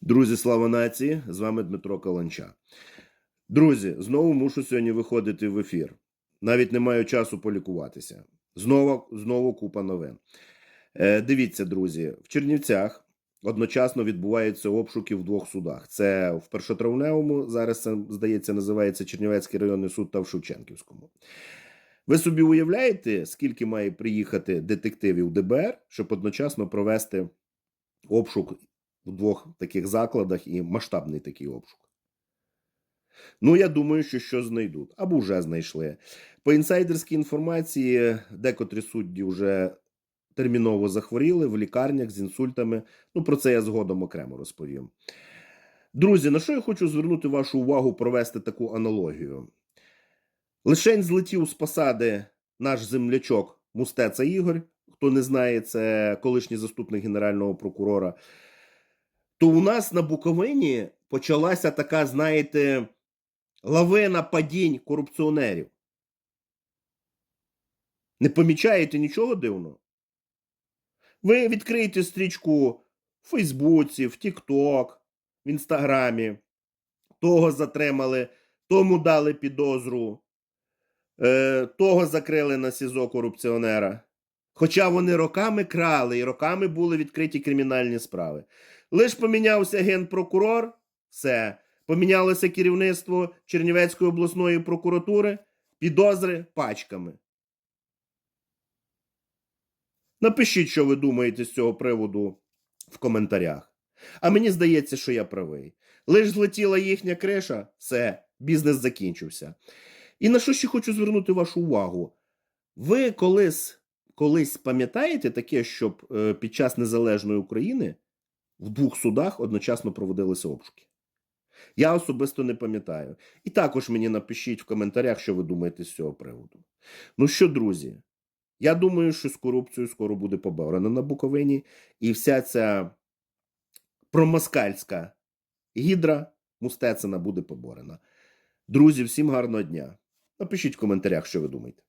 Друзі, слава нації! З вами Дмитро Каланча. Друзі, знову мушу сьогодні виходити в ефір. Навіть не маю часу полікуватися. Знову, знову купа новин. Е, дивіться, друзі, в Чернівцях одночасно відбуваються обшуки в двох судах: це в першотравневому, зараз це, здається, називається Чернівецький районний суд та в Шевченківському. Ви собі уявляєте, скільки має приїхати детективів ДБР, щоб одночасно провести обшук в двох таких закладах і масштабний такий обшук. Ну, я думаю, що щось знайдуть або вже знайшли. По інсайдерській інформації, декотрі судді вже терміново захворіли в лікарнях з інсультами. Ну, про це я згодом окремо розповім. Друзі, на що я хочу звернути вашу увагу провести таку аналогію? Лишень злетів з посади наш землячок Мустеца Ігор. Хто не знає, це колишній заступник генерального прокурора. То у нас на Буковині почалася така, знаєте, лавина падінь корупціонерів. Не помічаєте нічого дивного? Ви відкриєте стрічку в Фейсбуці, в Тікток, в Інстаграмі. Того затримали, тому дали підозру, е, того закрили на СІЗО корупціонера. Хоча вони роками крали і роками були відкриті кримінальні справи. Лиш помінявся генпрокурор, все. Помінялося керівництво Чернівецької обласної прокуратури, підозри пачками. Напишіть, що ви думаєте з цього приводу в коментарях. А мені здається, що я правий. Лиш злетіла їхня криша, все, бізнес закінчився. І на що ще хочу звернути вашу увагу? Ви колись, колись пам'ятаєте таке, щоб е, під час незалежної України в двох судах одночасно проводилися обшуки? Я особисто не пам'ятаю. І також мені напишіть в коментарях, що ви думаєте з цього приводу. Ну що, друзі, я думаю, що з корупцією скоро буде поборено на Буковині, і вся ця промоскальська гідра Мустецина буде поборена. Друзі, всім гарного дня. Напишіть в коментарях, що ви думаєте.